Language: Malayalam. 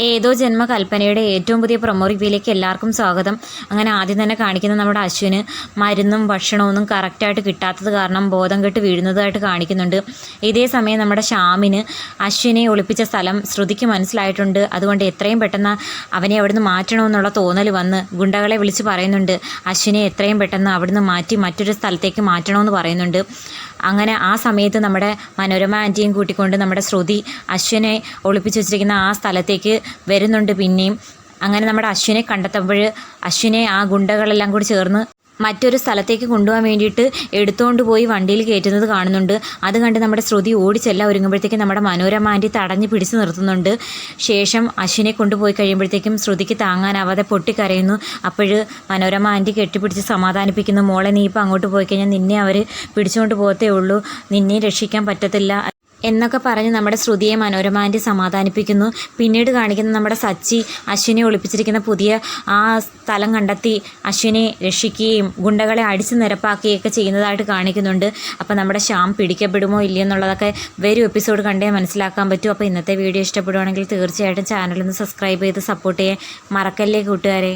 ഏതോ ജന്മ കൽപ്പനയുടെ ഏറ്റവും പുതിയ പ്രൊമോ റിവ്യൂയിലേക്ക് എല്ലാവർക്കും സ്വാഗതം. അങ്ങനെ ആദ്യം തന്നെ കാണിക്കുന്ന നമ്മുടെ അശ്വിന്. മരുന്നും ഭക്ഷണമൊന്നും കറക്റ്റായിട്ട് കിട്ടാത്തത് കാരണം ബോധം കെട്ട് വീഴുന്നതായിട്ട് കാണിക്കുന്നുണ്ട്. ഇതേ സമയം നമ്മുടെ ശ്യാമിന് അശ്വിനെ ഒളിപ്പിച്ച സ്ഥലം ശ്രുതിക്ക് മനസ്സിലായിട്ടുണ്ട്. അതുകൊണ്ട് എത്രയും പെട്ടെന്ന് അവനെ അവിടുന്ന് മാറ്റണമെന്നുള്ള തോന്നൽ വന്ന് ഗുണ്ടകളെ വിളിച്ച് പറയുന്നുണ്ട്. അശ്വിനെ എത്രയും പെട്ടെന്ന് അവിടുന്ന് മാറ്റി മറ്റൊരു സ്ഥലത്തേക്ക് മാറ്റണമെന്ന് പറയുന്നുണ്ട്. അങ്ങനെ ആ സമയത്ത് നമ്മുടെ മനോരമ ആന്റിയും കൂട്ടിക്കൊണ്ട് നമ്മുടെ ശ്രുതി അശ്വിനെ ഒളിപ്പിച്ച് വെച്ചിരിക്കുന്ന ആ സ്ഥലത്തേക്ക് വരുന്നുണ്ട് പിന്നെയും. അങ്ങനെ നമ്മുടെ അശ്വിനെ കണ്ടെത്തുമ്പോൾ അശ്വിനെ ആ ഗുണ്ടകളെല്ലാം കൂടി ചേർന്ന് മറ്റൊരു സ്ഥലത്തേക്ക് കൊണ്ടുപോകാൻ വേണ്ടിയിട്ട് എടുത്തുകൊണ്ട് പോയി വണ്ടിയിൽ കയറ്റുന്നത് കാണുന്നുണ്ട്. അത് കണ്ട് നമ്മുടെ ശ്രുതി ഓടിച്ചെല്ല ഒരുങ്ങുമ്പോഴത്തേക്കും നമ്മുടെ മനോരമ ആന്റി തടഞ്ഞ് പിടിച്ചു നിർത്തുന്നുണ്ട്. ശേഷം അശ്വിനെ കൊണ്ടുപോയി കഴിയുമ്പോഴത്തേക്കും ശ്രുതിക്ക് താങ്ങാനാവാതെ പൊട്ടിക്കരയുന്നു. അപ്പോൾ മനോരമ ആന്റി കെട്ടിപ്പിടിച്ച് സമാധാനിപ്പിക്കുന്നു. മോളെ നീ ഇപ്പോൾ അങ്ങോട്ട് പോയി കഴിഞ്ഞാൽ നിന്നെ അവർ പിടിച്ചുകൊണ്ട് പോകത്തേ ഉള്ളൂ. നിന്നെ രക്ഷിക്കാൻ പറ്റത്തില്ല. എന്നൊക്കെ പറഞ്ഞ് നമ്മുടെ ശ്രുതിയെ മനോരമാന്റെ സമാധാനിപ്പിക്കുന്നു. പിന്നീട് കാണിക്കുന്ന നമ്മുടെ സച്ചി അശ്വിനെ ഒളിപ്പിച്ചിരിക്കുന്ന പുതിയ ആ സ്ഥലം കണ്ടെത്തി അശ്വിനെ രക്ഷിക്കുകയും ഗുണ്ടകളെ അടിച്ചു നിരപ്പാക്കുകയൊക്കെ ചെയ്യുന്നതായിട്ട് കാണിക്കുന്നുണ്ട്. അപ്പോൾ നമ്മുടെ ശ്യാം പിടിക്കപ്പെടുമോ ഇല്ലയെന്നുള്ളതൊക്കെ വരും എപ്പിസോഡ് കണ്ടേ മനസ്സിലാക്കാൻ പറ്റും. അപ്പോൾ ഇന്നത്തെ വീഡിയോ ഇഷ്ടപ്പെടുവാണെങ്കിൽ തീർച്ചയായിട്ടും ചാനലൊന്ന് സബ്സ്ക്രൈബ് ചെയ്ത് സപ്പോർട്ട് ചെയ്യാൻ മറക്കല്ലേ കൂട്ടുകാരെ.